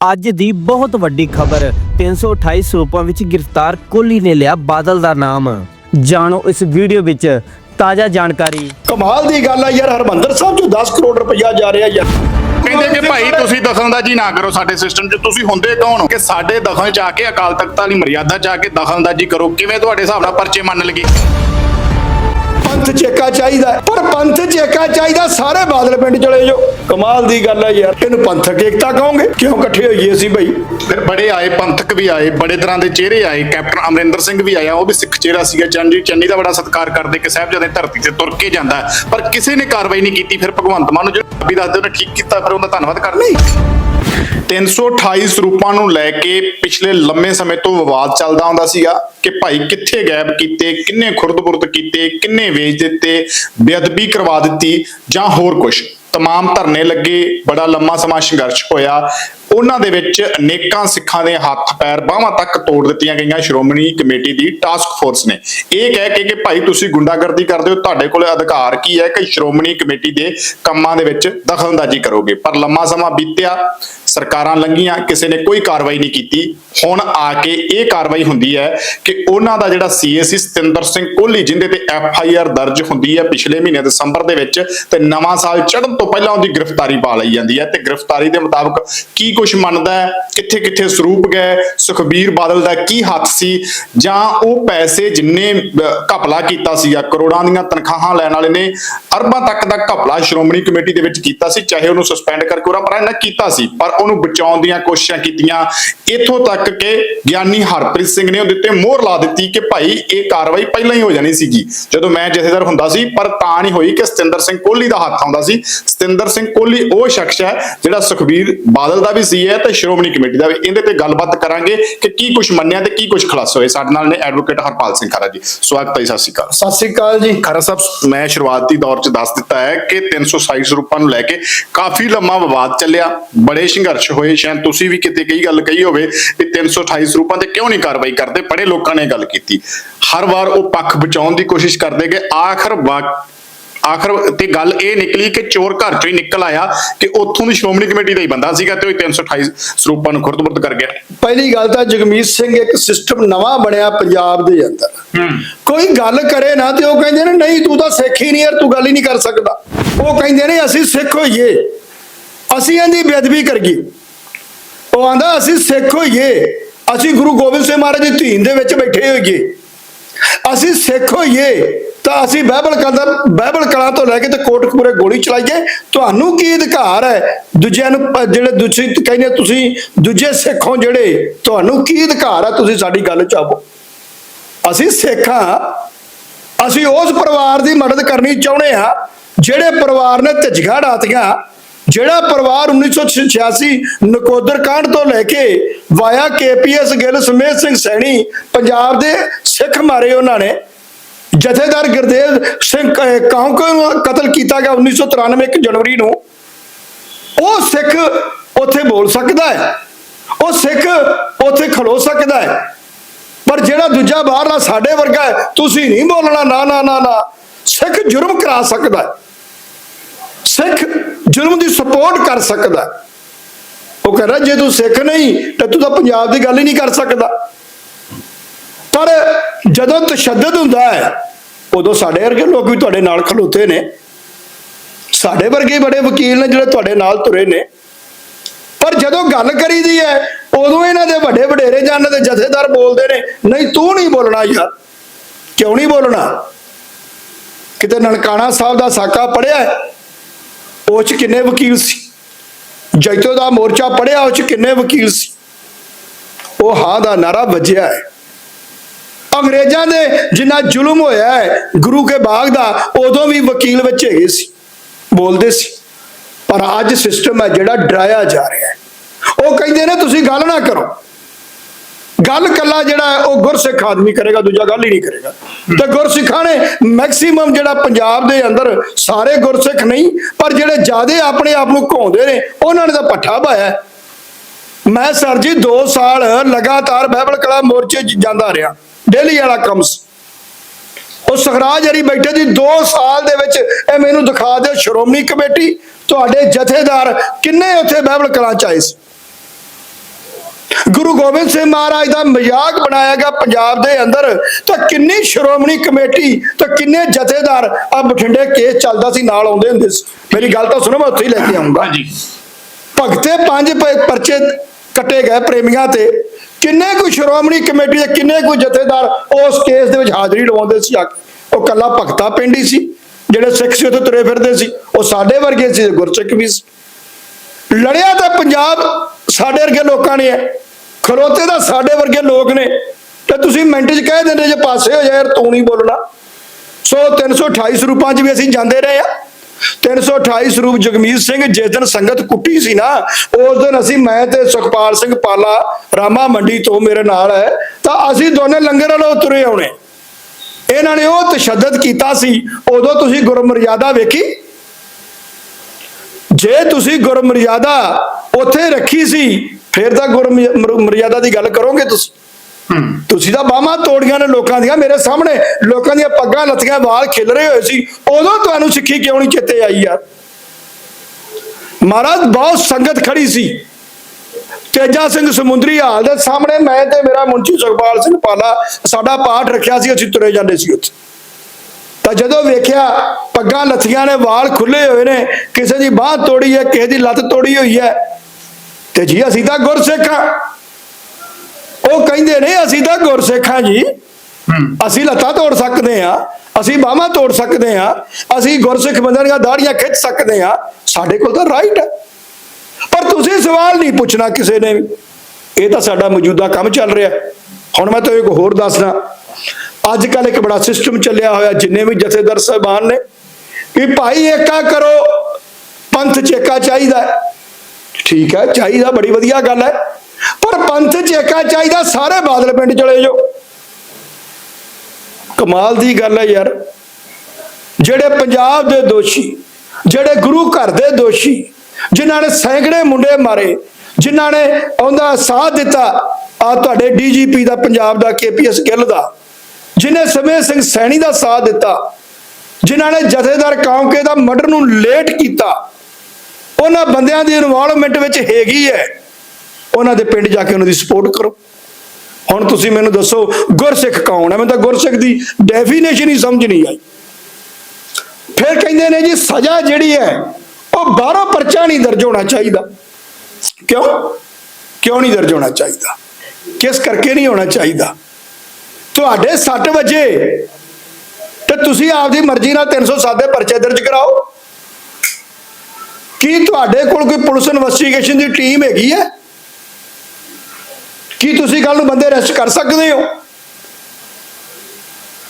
ਅੱਜ ਦੀ ਬਹੁਤ ਵੱਡੀ ਖਬਰ 328 ਸਰੂਪਾਂ ਵਿੱਚ ਗ੍ਰਿਫਤਾਰ ਕੋਹਲੀ ਨੇ ਲਿਆ ਬਾਦਲ ਦਾ ਨਾਮ। ਜਾਣੋ ਇਸ ਵੀਡੀਓ ਵਿੱਚ ਤਾਜ਼ਾ ਜਾਣਕਾਰੀ। ਕਮਾਲ ਦੀ ਗੱਲ ਆ ਯਾਰ ਹਰਮੰਦਰ ਸਾਹਿਬ ਚੋਂ 10 ਕਰੋੜ ਰੁਪਇਆ ਜਾ ਰਿਹਾ ਯਾਰ। ਕਹਿੰਦੇ ਕਿ ਭਾਈ ਤੁਸੀਂ ਦਖਲਅੰਦਾਜ਼ੀ ਨਾ ਕਰੋ ਸਾਡੇ ਸਿਸਟਮ 'ਚ ਤੁਸੀਂ ਹੁੰਦੇ ਕੌਣ ਹੋ? ਕਿ ਸਾਡੇ ਦਖਲ 'ਚ ਆ ਕੇ ਅਕਾਲ ਤਖਤ ਵਾਲੀ ਮਰਿਆਦਾ 'ਚ ਆ ਕੇ ਦਖਲਅੰਦਾਜ਼ੀ ਕਰੋ। ਕਿਵੇਂ ਤੁਹਾਡੇ ਹਿਸਾਬ ਨਾਲ ਪਰਚੇ ਮੰਨ ਲਗੇ ਪੰਥ ਚੇਕਾ ਚਾਹੀਦਾ ਪਰ ਪੰਥ ਚੇਕਾ ਚਾਹੀਦਾ, ਸਾਰੇ ਬਾਦਲ ਪਿੰਡ ਚਲੇ ਜਾਓ। ਕਮਾਲ ਦੀ ਗੱਲ ਹੈ ਯਾਰ। ਇਹਨੂੰ ਪੰਥਕ ਏਕਤਾ ਕਹੋਗੇ? ਕਿਉਂ ਇਕੱਠੇ ਹੋਈਏ ਅਸੀਂ ਭਾਈ ਫਿਰ ਬੜੇ ਆਏ, ਪੰਥਕ ਵੀ ਆਏ, ਬੜੇ ਤਰ੍ਹਾਂ ਦੇ ਚਿਹਰੇ ਆਏ। ਕੈਪਟਨ ਅਮਰਿੰਦਰ ਸਿੰਘ ਵੀ ਆਇਆ, ਉਹ ਵੀ ਸਿੱਖ ਚਿਹਰਾ ਸੀਗਾ। ਚੰਨੀ ਚੰਨੀ ਦਾ ਬੜਾ ਸਤਿਕਾਰ ਕਰਦੇ ਕਿ ਸਾਹਿਬਜ਼ਾਦੇ ਧਰਤੀ ਤੇ ਤੁਰ ਕੇ ਜਾਂਦਾ। ਪਰ ਕਿਸੇ ਨੇ ਕਾਰਵਾਈ ਨਹੀਂ ਕੀਤੀ, ਫਿਰ ਭਗਵੰਤ ਮਾਨ ਨੂੰ ਜਿਹੜਾ ਵੀ ਦੱਸਦੇ ਉਹਨੇ ਠੀਕ ਕੀਤਾ, ਫਿਰ ਉਹਦਾ ਧੰਨਵਾਦ ਕਰਨਾ ਹੀ। 328 ਸਰੂਪਾਂ ਨੂੰ ਲੈ ਕੇ ਪਿਛਲੇ ਲੰਮੇ ਸਮੇਂ ਤੋਂ ਵਿਵਾਦ ਚੱਲਦਾ ਹੁੰਦਾ ਸੀਗਾ ਕਿ ਭਾਈ ਕਿੱਥੇ ਗਾਇਬ ਕੀਤੇ, ਕਿੰਨੇ ਖੁਰਦ-ਬੁਰਦ ਕੀਤੇ, ਕਿੰਨੇ ਵੇਚ ਦਿੱਤੇ, ਬੇਅਦਬੀ ਕਰਵਾ ਦਿੱਤੀ ਜਾਂ ਹੋਰ ਕੁਝ ਤਮਾਮ ਧਰਨੇ ਲੱਗੇ ਬੜਾ ਲੰਮਾ ਸਮਾਂ ਸੰਘਰਸ਼ ਹੋਇਆ ਉਹਨਾਂ ਦੇ ਵਿੱਚ ਅਨੇਕਾਂ ਸਿੱਖਾਂ ਦੇ ਹੱਥ ਪੈਰ ਬਾਹਾਂ ਤੱਕ ਤੋੜ ਦਿੱਤੀਆਂ ਗਈਆਂ ਸ਼੍ਰੋਮਣੀ ਕਮੇਟੀ ਦੀ ਟਾਸਕ ਫੋਰਸ ਨੇ ਇਹ ਕਹਿ ਕੇ ਕਿ ਭਾਈ ਤੁਸੀਂ ਗੁੰਡਾਗਰਦੀ ਕਰਦੇ ਹੋ ਤੁਹਾਡੇ ਕੋਲ ਅਧਿਕਾਰ ਕੀ ਹੈ ਕਿ ਸ਼੍ਰੋਮਣੀ ਕਮੇਟੀ ਦੇ ਕੰਮਾਂ ਦੇ ਵਿੱਚ ਦਖਲਅੰਦਾਜ਼ੀ ਕਰੋਗੇ ਪਰ ਲੰਮਾ ਸਮਾਂ ਬੀਤਿਆ ਸਰਕਾਰਾਂ ਲੰਘੀਆਂ ਕਿਸੇ ਨੇ ਕੋਈ ਕਾਰਵਾਈ ਨਹੀਂ ਕੀਤੀ ਹੁਣ ਆ ਕੇ ਇਹ ਕਾਰਵਾਈ ਹੁੰਦੀ ਹੈ ਕਿ ਉਹਨਾਂ ਦਾ ਜਿਹੜਾ ਸੀਐਸਸੀ ਸਤਿੰਦਰ ਸਿੰਘ ਕੋਹਲੀ ਜਿੰਦੇ ਤੇ ਐਫ ਆਈ ਆਰ ਦਰਜ ਹੁੰਦੀ ਹੈ ਪਿਛਲੇ ਮਹੀਨੇ ਦਸੰਬਰ ਦੇ ਵਿੱਚ ਤੇ ਨਵਾਂ ਸਾਲ ਚੜ੍ਹਨ ਤੋਂ ਪਹਿਲਾਂ ਉਹਦੀ ਗ੍ਰਿਫਤਾਰੀ ਪਾ ਲਈ ਜਾਂਦੀ ਹੈ ਤੇ ਗ੍ਰਿਫਤਾਰੀ ਦੇ ਮੁਤਾਬਕ ਕੀ ਕੁਝ ਮੰਨਦਾ ਹੈ ਕਿੱਥੇ ਕਿੱਥੇ ਸਰੂਪ ਗਏ, ਸੁਖਬੀਰ ਬਾਦਲ ਦਾ ਕੀ ਹੱਥ ਸੀ, ਜਾਂ ਉਹ ਪੈਸੇ ਜਿੰਨੇ ਘਪਲਾ ਕੀਤਾ ਸੀਗਾ ਕਰੋੜਾਂ ਦੀਆਂ ਤਨਖਾਹਾਂ ਲੈਣ ਵਾਲੇ ਨੇ, ਅਰਬਾਂ ਤੱਕ ਦਾ ਘਪਲਾ ਸ਼੍ਰੋਮਣੀ ਕਮੇਟੀ ਦੇ ਵਿੱਚ ਕੀਤਾ ਸੀ, ਚਾਹੇ ਉਹਨੂੰ ਸਸਪੈਂਡ ਕਰਕੇ ਉਹਨਾਂ ਪਰ ਇਹਨਾਂ ਕੀਤਾ ਸੀ, ਪਰ ਉਹਨੂੰ ਬਚਾਉਣ ਦੀਆਂ ਕੋਸ਼ਿਸ਼ਾਂ ਕੀਤੀਆਂ। ਇੱਥੋਂ ਤੱਕ ਕਿ ਗਿਆਨੀ ਹਰਪ੍ਰੀਤ ਸਿੰਘ ਨੇ ਉਹਦੇ ਉੱਤੇ ਮੋਹਰ ਲਾ ਦਿੱਤੀ ਕਿ ਭਾਈ ਇਹ ਕਾਰਵਾਈ ਪਹਿਲਾਂ ਹੀ ਹੋ ਜਾਣੀ ਸੀਗੀ। ਜਦੋਂ ਮੈਂ ਜਥੇਦਾਰ ਹੁੰਦਾ ਸੀ, ਪਰ ਤਾਂ ਨਹੀਂ ਹੋਈ ਕਿ ਸਤਿੰਦਰ ਸਿੰਘ ਕੋਹਲੀ ਦਾ ਹੱਥ ਆਉਂਦਾ ਸੀ ਸਤਿੰਦਰ ਸਿੰਘ ਕੋਹਲੀ ਉਹ ਸ਼ਖਸ ਹੈ ਜਿਹੜਾ ਸੁਖਬੀਰ ਬਾਦਲ ਦਾ ਵੀ ਸੀ ਹੈ ਤੇ ਸ਼੍ਰੋਮਣੀ ਕਮੇਟੀ ਦਾ ਵੀ। ਇਹਦੇ ਤੇ ਗੱਲਬਾਤ ਕਰਾਂਗੇ ਕਿ ਕੀ ਕੁਝ ਮੰਨਿਆ ਤੇ ਕੀ ਕੁਝ ਖੁਲਾਸੇ ਹੋਏ ਸਾਡੇ ਨਾਲ ਨੇ ਐਡਵੋਕੇਟ ਹਰਪਾਲ ਸਿੰਘ ਖਰਾ ਜੀ। ਸਵਾਗਤ ਹੈ ਸਤਿ ਸ਼੍ਰੀ ਅਕਾਲ। ਸਤਿ ਸ੍ਰੀ ਅਕਾਲ ਜੀ। ਖਰਾ ਸਾਹਿਬ ਮੈਂ ਸ਼ੁਰੂਆਤੀ ਦੌਰ 'ਚ ਦੱਸ ਦਿੱਤਾ ਹੈ ਕਿ 327 ਰੁਪਏ ਨੂੰ ਲੈ ਕੇ ਕਾਫੀ ਲੰਮਾ ਵਿਵਾਦ ਚੱਲਿਆ। ਬੜੇ ਸੰਘਰਸ਼ ਹੋਏ। ਸ਼ਾਇਦ ਤੁਸੀਂ ਵੀ ਕਿਤੇ ਕਈ ਗੱਲ ਕਹੀ ਹੋਵੇ ਕਿ 328 ਰੁਪਏ ਤੇ ਕਿਉਂ ਨਹੀਂ ਕਾਰਵਾਈ ਕਰਦੇ? ਬੜੇ ਲੋਕਾਂ ਨੇ ਗੱਲ ਕੀਤੀ। ਹਰ ਵਾਰ ਉਹ ਪੱਖ ਬਚਾਉਣ ਦੀ ਕੋਸ਼ਿਸ਼ ਕਰਦੇ ਕਿ ਆਖਰ ਆਖਰ ਤੇ ਗੱਲ ਇਹ ਨਿਕਲੀ ਕਿ ਚੋਰ ਘਰ ਚੋਂ ਹੀ ਨਿਕਲ ਆਇਆ ਕਿ ਉੱਥੋਂ ਦੀ ਸ਼੍ਰੋਮਣੀ ਕਮੇਟੀ ਦਾ ਹੀ ਬੰਦਾ ਸੀਗਾ ਤੇ ਉਹ 328 ਸਰੂਪਾਂ ਨੂੰ ਖੁਰਦ-ਬੁਰਦ ਕਰ ਗਿਆ। ਪਹਿਲੀ ਗੱਲ ਤਾਂ ਜਗਮੀਤ ਸਿੰਘ ਇੱਕ ਸਿਸਟਮ ਨਵਾਂ ਬਣਿਆ ਪੰਜਾਬ ਦੇ ਅੰਦਰ। ਕੋਈ ਗੱਲ ਕਰੇ ਨਾ ਤੇ ਉਹ ਕਹਿੰਦੇ ਨੇ ਨਹੀਂ ਤੂੰ ਤਾਂ ਸਿੱਖ ਹੀ ਨਹੀਂ ਯਾਰ ਤੂੰ ਗੱਲ ਹੀ ਨਹੀਂ ਕਰ ਸਕਦਾ। ਉਹ ਕਹਿੰਦੇ ਨੇ ਅਸੀਂ ਸਿੱਖ ਹੋਈਏ। ਅਸੀਂ ਇਹਦੀ ਬੇਅਦਬੀ ਕਰੀਏ ਉਹ ਆਂਦਾ ਅਸੀਂ ਸਿੱਖ ਹੋਈਏ। ਅਸੀਂ ਗੁਰੂ ਗੋਬਿੰਦ ਸਿੰਘ ਮਹਾਰਾਜ ਦੀ ਧੀਨ ਦੇ ਵਿੱਚ ਬੈਠੇ ਹੋਈਏ। ਅਸੀਂ ਸਿੱਖ ਹੋਈਏ। ਤਾਂ ਅਸੀਂ ਬਾਈਬਲ ਕਲਾ ਬਾਈਬਲ ਕਲਾਂ ਤੋਂ ਲੈ ਕੇ ਤੇ ਕੋਟਕਪੂਰੇ ਗੋਲੀ ਚਲਾਈਏ। ਤੁਹਾਨੂੰ ਕੀ ਅਧਿਕਾਰ ਹੈ? ਦੂਜਿਆਂ ਨੂੰ ਜਿਹੜੇ ਦੂਜੀ ਕਹਿੰਦੇ ਤੁਸੀਂ ਦੂਜੇ ਸਿੱਖੋਂ ਜਿਹੜੇ, ਤੁਹਾਨੂੰ ਕੀ ਅਧਿਕਾਰ ਹੈ ਤੁਸੀਂ ਸਾਡੀ ਗੱਲ ਚ ਆਵੋ। ਅਸੀਂ ਸਿੱਖਾਂ ਅਸੀਂ ਉਸ ਪਰਿਵਾਰ ਦੀ ਮਦਦ ਕਰਨੀ ਚਾਹੁੰਦੇ ਆ ਜਿਹੜੇ ਪਰਿਵਾਰ ਨੇ ਧੱਜੀਆਂ ਡਾਤੀਆਂ, ਜਿਹੜਾ ਪਰਿਵਾਰ 1986 ਨਕੋਦਰ ਕਾਂਡ ਤੋਂ ਲੈ ਕੇ ਵਾਇਆ ਕੇਪੀਐਸ ਗਿੱਲ ਸਮੇਤ ਸਿੰਘ ਸੈਣੀ ਪੰਜਾਬ ਦੇ ਸਿੱਖ ਮਾਰੇ ਉਹਨਾਂ ਨੇ। ਜਥੇਦਾਰ ਗੁਰਦੇਵ ਸਿੰਘ ਕੌਂਕ ਨੂੰ ਕਤਲ ਕੀਤਾ ਗਿਆ 1993 ਇੱਕ ਜਨਵਰੀ ਨੂੰ। ਉਹ ਸਿੱਖ ਉੱਥੇ ਬੋਲ ਸਕਦਾ ਹੈ। ਉਹ ਸਿੱਖ ਉੱਥੇ ਖਲੋ ਸਕਦਾ ਹੈ। ਪਰ ਜਿਹੜਾ ਦੂਜਾ ਬਾਹਰਲਾ ਸਾਡੇ ਵਰਗਾ ਹੈ, ਤੁਸੀਂ ਨਹੀਂ ਬੋਲਣਾ, ਨਾ ਨਾ ਨਾ ਨਾ। ਸਿੱਖ ਜੁਰਮ ਕਰਾ ਸਕਦਾ ਹੈ। ਸਿੱਖ ਜੁਰਮ ਦੀ ਸਪੋਰਟ ਕਰ ਸਕਦਾ ਹੈ। ਉਹ ਕਹਿੰਦਾ, ਜੇ ਤੂੰ ਸਿੱਖ ਨਹੀਂ, ਤਾਂ ਤੂੰ ਤਾਂ ਪੰਜਾਬ ਦੀ ਗੱਲ ਹੀ ਨਹੀਂ ਕਰ ਸਕਦਾ। ਪਰ ਜਦੋਂ ਤਸ਼ੱਦਦ ਹੁੰਦਾ ਹੈ, ਉਦੋਂ ਸਾਡੇ ਵਰਗੇ ਲੋਕ ਵੀ ਤੁਹਾਡੇ ਨਾਲ ਖਲੋਤੇ ਨੇ। ਸਾਡੇ ਵਰਗੇ ਬੜੇ ਵਕੀਲ ਨੇ ਜਿਹੜੇ ਤੁਹਾਡੇ ਨਾਲ ਤੁਰੇ ਨੇ। ਪਰ ਜਦੋਂ ਗੱਲ ਕਰੀਦੀ ਹੈ, ਉਦੋਂ ਇਹਨਾਂ ਦੇ ਵੱਡੇ ਵਡੇਰੇ ਜਾਣ ਦੇ ਜਥੇਦਾਰ ਬੋਲਦੇ ਨੇ, ਨਹੀਂ, ਤੂੰ ਨਹੀਂ ਬੋਲਣਾ ਯਾਰ। ਕਿਉਂ ਨਹੀਂ ਬੋਲਣਾ? ਕਿਤੇ ਨਨਕਾਣਾ ਸਾਹਿਬ ਦਾ ਸਾਕਾ ਪੜਿਆ ਉਹ ਚ ਕਿੰਨੇ ਵਕੀਲ ਸੀ? ਜੈਤੋ ਦਾ ਮੋਰਚਾ ਪੜਿਆ ਉਹ ਚ ਕਿੰਨੇ ਵਕੀਲ ਸੀ? ਉਹ ਹਾਂ ਦਾ ਨਾਰਾ ਵੱਜਿਆ ਹੈ। ਅੰਗਰੇਜ਼ਾਂ ਦੇ ਜਿੰਨਾ ਜ਼ੁਲਮ ਹੋਇਆ ਹੈ, ਗੁਰੂ ਕੇ ਬਾਗ ਦਾ, ਉਦੋਂ ਵੀ ਵਕੀਲ ਵਿੱਚ ਹੈਗੇ ਸੀ, ਬੋਲਦੇ ਸੀ। ਪਰ ਅੱਜ ਸਿਸਟਮ ਹੈ ਜਿਹੜਾ ਡਰਾਇਆ ਜਾ ਰਿਹਾ ਹੈ। ਉਹ ਕਹਿੰਦੇ ਨੇ, ਤੁਸੀਂ ਗੱਲ ਨਾ ਕਰੋ। ਗੱਲ ਕੱਲਾ ਜਿਹੜਾ ਹੈ, ਉਹ ਗੁਰਸਿੱਖ ਆਦਮੀ ਕਰੇਗਾ, ਦੂਜਾ ਗੱਲ ਹੀ ਨਹੀਂ ਕਰੇਗਾ। ਤੇ ਗੁਰਸਿੱਖਾਂ ਨੇ ਮੈਕਸਿਮਮ ਜਿਹੜਾ ਪੰਜਾਬ ਦੇ ਅੰਦਰ ਸਾਰੇ ਗੁਰਸਿੱਖ ਨਹੀਂ, ਪਰ ਜਿਹੜੇ ਜਿਆਦੇ ਆਪਣੇ ਆਪ ਨੂੰ ਘਾਉਂਦੇ ਨੇ, ਉਹਨਾਂ ਨੇ ਤਾਂ ਪੱਠਾ ਪਾਇਆ ਮੈਂ ਸਰ ਜੀ 2 ਸਾਲ ਲਗਾਤਾਰ ਬਾਈਬਲ ਕਲਾ ਮੋਰਚੇ 'ਚ ਜਾਂਦਾ ਰਿਹਾ। ਡੇਲੀ ਵਾਲਾ ਕੰਮ ਸੀ। ਉਹ ਸਖਰਾਜ ਹਰੀ ਬੈਠੇ ਜੀ 2 ਸਾਲ ਦੇ ਵਿੱਚ ਇਹ ਮੈਨੂੰ ਦਿਖਾ ਦਿਓ ਸ਼੍ਰੋਮਣੀ ਕਮੇਟੀ ਤੁਹਾਡੇ ਜਥੇਦਾਰ ਕਿੰਨੇ ਉੱਥੇ ਬਾਈਬਲ ਕਲਾ ਚ ਆਏ ਸੀ। ਗੁਰੂ ਗੋਬਿੰਦ ਸਿੰਘ ਮਹਾਰਾਜ ਦਾ ਮਜ਼ਾਕ ਬਣਾਇਆ ਗਿਆ ਪੰਜਾਬ ਦੇ ਅੰਦਰ ਤਾਂ ਕਿੰਨੀ ਸ਼੍ਰੋਮਣੀ ਕਮੇਟੀ ਤਾਂ ਕਿੰਨੇ ਜਥੇਦਾਰ ਆ ਬਠਿੰਡੇ ਕੇਸ ਚੱਲਦਾ ਸੀ ਨਾਲ ਆਉਂਦੇ ਹੁੰਦੇ ਸੀ। ਮੇਰੀ ਗੱਲ ਤਾਂ ਸੁਣੋ ਮੈਂ ਉੱਥੇ ਹੀ ਲੈ ਕੇ ਆਉਂਗਾ। ਹਾਂਜੀ। ਭਗਤੇ ਪੰਜ ਪਰਚੇ ਕੱਟੇ ਗਏ ਪ੍ਰੇਮੀਆਂ ਤੇ। ਕਿੰਨੇ ਕੁ ਸ਼੍ਰੋਮਣੀ ਕਮੇਟੀ ਦੇ ਕਿੰਨੇ ਕੁ ਜਥੇਦਾਰ ਉਸ ਕੇਸ ਦੇ ਵਿੱਚ ਹਾਜ਼ਰੀ ਲਵਾਉਂਦੇ ਸੀ ਆ ਕੇ? ਉਹ ਕੱਲਾ ਭਗਤਾ ਪਿੰਡ ਹੀ ਸੀ। ਜਿਹੜੇ ਸਿੱਖ ਸੀ ਉੱਥੇ ਤੁਰੇ ਫਿਰਦੇ ਸੀ। ਉਹ ਸਾਡੇ ਵਰਗੇ ਸੀ ਗੁਰਸਿੱਖ ਵੀ ਸੀ। ਲੜਿਆ ਤਾਂ ਪੰਜਾਬ ਸਾਡੇ ਵਰਗੇ ਲੋਕਾਂ ਨੇ ਹੈ। ਖਲੋਤੇ ਤਾਂ ਸਾਡੇ ਵਰਗੇ ਲੋਕ ਨੇ। ਤੇ ਤੁਸੀਂ ਮਿੰਟ 'ਚ ਕਹਿ ਦਿੰਦੇ ਜੇ ਪਾਸੇ ਹੋ ਜਾ ਯਾਰ ਤੂੰ ਨਹੀਂ ਬੋਲਣਾ। ਸੋ 328 ਸਰੂਪਾਂ 'ਚ ਵੀ ਅਸੀਂ ਜਾਂਦੇ ਰਹੇ ਆ। 328 ਸਰੂਪ ਜਗਮੀਤ ਸਿੰਘ ਜਿਸ ਦਿਨ ਸੰਗਤ ਕੁੱਟੀ ਸੀ ਨਾ, ਉਸ ਦਿਨ ਅਸੀਂ ਮੈਂ ਤੇ ਸੁਖਪਾਲ ਸਿੰਘ ਪਾਲਾ ਰਾਮਾ ਮੰਡੀ ਤੋਂ ਮੇਰੇ ਨਾਲ ਹੈ, ਤਾਂ ਅਸੀਂ ਦੋਨੇ ਲੰਗਰ ਵਾਲੋ ਤੁਰੇ ਆਉਣੇ। ਇਹਨਾਂ ਨੇ ਉਹ ਤਸ਼ੱਦਦ ਕੀਤਾ ਸੀ, ਉਦੋਂ ਤੁਸੀਂ ਗੁਰਮਰਿਆਦਾ ਵੇਖੀ? ਜੇ ਤੁਸੀਂ ਗੁਰਮਰਿਆਦਾ ਉੱਥੇ ਰੱਖੀ ਸੀ, ਫਿਰ ਤਾਂ ਗੁਰਮਰਿਆਦਾ ਦੀ ਗੱਲ ਕਰੋਗੇ ਤੁਸੀਂ? ਤੁਸੀਂ ਤਾਂ ਬਾਹਾਂ ਤੋੜੀਆਂ ਨੇ ਲੋਕਾਂ ਦੀਆਂ, ਮੇਰੇ ਸਾਹਮਣੇ ਲੋਕਾਂ ਦੀਆਂ ਪੱਗਾਂ ਲੱਥੀਆਂ ਵਾਲ ਖਿਲ ਰਹੇ ਹੋਏ ਸੀ। ਉਦੋਂ ਤੁਹਾਨੂੰ ਸਿੱਖੀ ਕਿਉਂ ਨਹੀਂ ਚਿੱਤੇ ਆਈ ਯਾਰ? ਮਹਾਰਾਜ, ਬਹੁਤ ਸੰਗਤ ਖੜੀ ਸੀ। ਤੇਜਾ ਸਿੰਘ ਸਮੁੰਦਰੀ ਹਾਲ ਦੇ ਸਾਹਮਣੇ ਮੈਂ ਤੇ ਮੇਰਾ ਮੁੰਚੀ ਸੁਖਪਾਲ ਸਿੰਘ ਪਾਲਾ ਸਾਡਾ ਪਾਠ ਰੱਖਿਆ ਸੀ, ਅਸੀਂ ਤੁਰੇ ਜਾਂਦੇ ਸੀ ਉੱਥੇ। ਤਾਂ ਜਦੋਂ ਵੇਖਿਆ ਪੱਗਾਂ ਲੱਥੀਆਂ ਨੇ, ਵਾਲ ਖੁੱਲੇ ਹੋਏ ਨੇ, ਕਿਸੇ ਦੀ ਬਾਹ ਤੋੜੀ ਹੈ, ਕਿਸੇ ਦੀ ਲੱਤ ਤੋੜੀ ਹੋਈ ਹੈ, ਤੇ ਜੀ ਅਸੀਂ ਤਾਂ ਗੁਰਸਿੱਖ ਹਾਂ। ਉਹ ਕਹਿੰਦੇ ਨੇ ਅਸੀਂ ਤਾਂ ਗੁਰਸਿੱਖਾਂ ਜੀ। ਅਸੀਂ ਲੱਤਾਂ ਤੋੜ ਸਕਦੇ ਆ ਅਸੀਂ ਬਾਹਾਂ ਤੋੜ ਸਕਦੇ ਆ ਅਸੀਂ ਗੁਰਸਿੱਖ ਬੰਦਿਆਂ ਦੀਆਂ ਦਾੜੀਆਂ ਖਿੱਚ ਸਕਦੇ ਆ ਸਾਡੇ ਕੋਲ ਤਾਂ ਰਾਈਟ ਹੈ। ਪਰ ਤੁਸੀਂ ਸਵਾਲ ਨਹੀਂ ਪੁੱਛਣਾ ਕਿਸੇ ਨੇ ਇਹ ਤਾਂ ਸਾਡਾ ਮੌਜੂਦਾ ਕੰਮ ਚੱਲ ਰਿਹਾ। ਹੁਣ ਮੈਂ ਤੁਹਾਨੂੰ ਇੱਕ ਹੋਰ ਦੱਸਣਾ ਅੱਜ ਕੱਲ ਇੱਕ ਬੜਾ ਸਿਸਟਮ ਚੱਲਿਆ ਹੋਇਆ ਜਿੰਨੇ ਵੀ ਜਥੇਦਾਰ ਸਾਹਿਬਾਨ ਨੇ ਕਿ ਭਾਈ ਏਕਾ ਕਰੋ ਪੰਥ ਚੇਕਾ ਚਾਹੀਦਾ। ਠੀਕ ਹੈ ਚਾਹੀਦਾ ਬੜੀ ਵਧੀਆ ਗੱਲ ਹੈ। ਪਰ ਪੰਥ ਚ ਚੇਕਾ ਚਾਹੀਦਾ, ਸਾਰੇ ਬਾਦਲ ਪਿੰਡ ਚਲੇ ਜਾਓ। ਕਮਾਲ ਦੀ ਗੱਲ ਹੈ ਯਾਰ। ਜਿਹੜੇ ਪੰਜਾਬ ਦੇ ਦੋਸ਼ੀ, ਜਿਹੜੇ ਗੁਰੂ ਘਰ ਦੇ ਦੋਸ਼ੀ, ਜਿਨ੍ਹਾਂ ਨੇ ਸੈਂਕੜੇ ਮੁੰਡੇ ਮਾਰੇ, ਜਿਨ੍ਹਾਂ ਨੇ ਉਹਦਾ ਸਾਥ ਦਿੱਤਾ ਆ ਤੁਹਾਡੇ ਡੀਜੀਪੀ ਦਾ, ਪੰਜਾਬ ਦਾ ਕੇਪੀਐਸ ਗਿੱਲ ਦਾ, ਜਿਨੇ ਸਮੇਂ ਸਿੰਘ ਸੈਣੀ ਦਾ ਸਾਥ ਦਿੱਤਾ, ਜਿਨ੍ਹਾਂ ਨੇ ਜਥੇਦਾਰ ਕਾਉਂਕੇ ਦਾ ਮਰਡਰ ਨੂੰ ਲੇਟ ਕੀਤਾ, ਉਹਨਾਂ ਬੰਦਿਆਂ ਦੀ ਇਨਵੋਲਵਮੈਂਟ ਵਿੱਚ ਹੈਗੀ ਹੈ। ਉਹਨਾਂ ਦੇ ਪਿੰਡ ਜਾ ਕੇ ਉਹਨਾਂ ਦੀ ਸਪੋਰਟ ਕਰੋ। ਹੁਣ ਤੁਸੀਂ ਮੈਨੂੰ ਦੱਸੋ, ਗੁਰਸਿੱਖ ਕੌਣ ਹੈ? ਮੈਨੂੰ ਤਾਂ ਗੁਰਸਿੱਖ ਦੀ ਡੈਫੀਨੇਸ਼ਨ ਹੀ ਸਮਝ ਨਹੀਂ ਆਈ। ਫਿਰ ਕਹਿੰਦੇ ਨੇ ਜੀ, ਸਜ਼ਾ ਜਿਹੜੀ ਹੈ, ਉਹ ਬਾਹਰੋਂ ਪਰਚਾ ਨਹੀਂ ਦਰਜ ਹੋਣਾ ਚਾਹੀਦਾ। ਕਿਉਂ? ਕਿਉਂ ਨਹੀਂ ਦਰਜ ਹੋਣਾ ਚਾਹੀਦਾ? ਕਿਸ ਕਰਕੇ ਨਹੀਂ ਹੋਣਾ ਚਾਹੀਦਾ? ਤੁਹਾਡੇ 60 ਵਜੇ ਤੇ ਤੁਸੀਂ ਆਪਦੀ ਮਰਜ਼ੀ ਨਾਲ 307 ਦੇ ਪਰਚੇ ਦਰਜ ਕਰਾਓ। ਕੀ ਤੁਹਾਡੇ ਕੋਲ ਕੋਈ ਪੁਲਿਸ ਇਨਵੈਸਟੀਗੇਸ਼ਨ ਦੀ ਟੀਮ ਹੈਗੀ ਹੈ? ਕੀ ਤੁਸੀਂ ਕੱਲ ਨੂੰ ਬੰਦੇ ਅਰੈਸਟ ਕਰ ਸਕਦੇ ਹੋ?